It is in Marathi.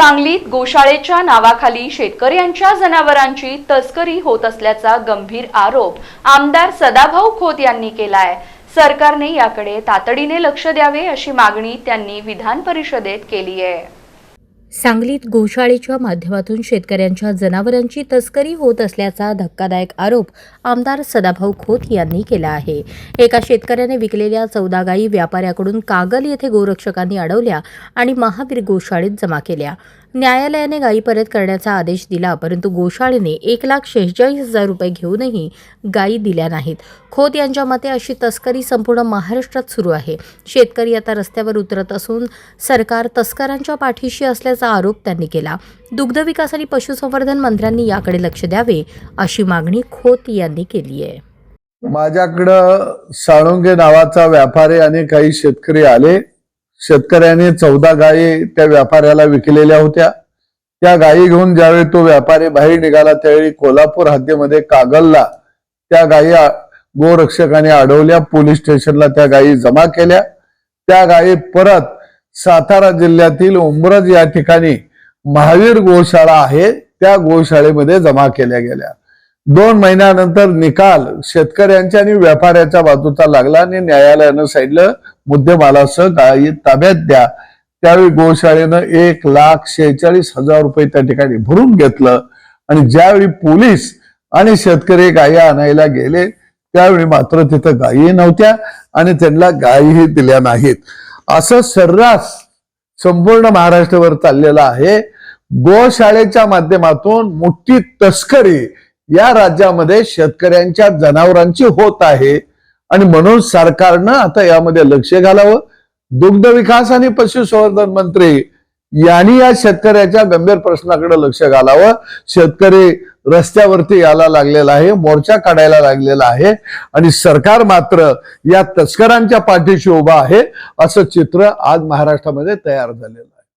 सांगलीत गोशाळेच्या नावाखाली शेतकऱ्यांच्या जनावरांची तस्करी होत असल्याचा गंभीर आरोप आमदार सदाभाऊ खोत यांनी केलाय. सरकारने याकडे तातडीने लक्ष द्यावे अशी मागणी त्यांनी विधान परिषदेत केली आहे सांगलीत गोशाळेच्या माध्यमातून शेतकऱ्यांच्या जनावरांची तस्करी होत असल्याचा धक्कादायक आरोप आमदार सदाभाऊ खोत यांनी केला आहे. एका शेतकऱ्याने विकलेल्या चौदा गायी व्यापाऱ्याकडून कागल येथे गोरक्षकांनी अडवल्या आणि महावीर गोशाळेत जमा केल्या. न्यायालयाने गायी परत करण्याचा आदेश दिला परंतु गोशाळेने एक लाख शेहेचाळीस हजार रुपये घेऊनही गायी दिल्या नाहीत. खोत यांच्या मते अशी तस्करी संपूर्ण महाराष्ट्रात सुरू आहे. शेतकरी आता रस्त्यावर उतरत असून सरकार तस्करांच्या पाठीशी असल्याचा आरोप त्यांनी केला. दुग्धविकास आणि पशुसंवर्धन मंत्र्यांनी याकडे लक्ष द्यावे अशी मागणी खोत यांनी केली आहे. माझ्याकडं साळुंगे नावाचा व्यापारी आणि काही शेतकरी आले. शेतकऱ्याने चौदा गायी त्या व्यापाऱ्याला विकलेल्या होत्या. त्या गायी घेऊन ज्यावेळी तो व्यापारी बाहेर निघाला त्यावेळी कोल्हापूर हद्दीमध्ये कागलला त्या गायी गोरक्षकाने अडवल्या पोलीस स्टेशनला त्या गायी जमा केल्या. त्या गायी परत सातारा जिल्ह्यातील उमरज या ठिकाणी महावीर गोशाळा आहे त्या गोशाळेमध्ये जमा केल्या गेल्या. दोन महिन्यानंतर निकाल शेतकऱ्यांच्या आणि व्यापाऱ्याच्या बाजूचा लागला आणि न्यायालयानं सांगितलं मुद्देमालासह गायी ताब्यात द्या. त्यावेळी गोशाळेनं एक लाख शेहेचाळीस हजार रुपये त्या ठिकाणी भरून घेतलं. आणि ज्यावेळी पोलीस आणि शेतकरी गायी आणायला गेले त्यावेळी मात्र तिथं गायी नव्हत्या आणि त्यांना गायीही दिल्या नाहीत. असं सर्रास संपूर्ण महाराष्ट्रवर चाललेलं आहे. गोशाळेच्या माध्यमातून मोठी तस्करी या राज्यामध्ये शेतकऱ्यांच्या जनावरांची होत आहे. आणि म्हणून सरकारनं आता यामध्ये लक्ष घालावं. दुग्ध विकास आणि पशुसंवर्धन मंत्री यांनी या शेतकऱ्याच्या गंभीर प्रश्नाकडे लक्ष घालावं. शेतकरी रस्त्यावरती यायला लागलेला आहे मोर्चा काढायला लागलेला आहे. आणि सरकार मात्र या तस्करांच्या पाठीशी उभा आहे असं चित्र आज महाराष्ट्रामध्ये तयार झालेलं आहे.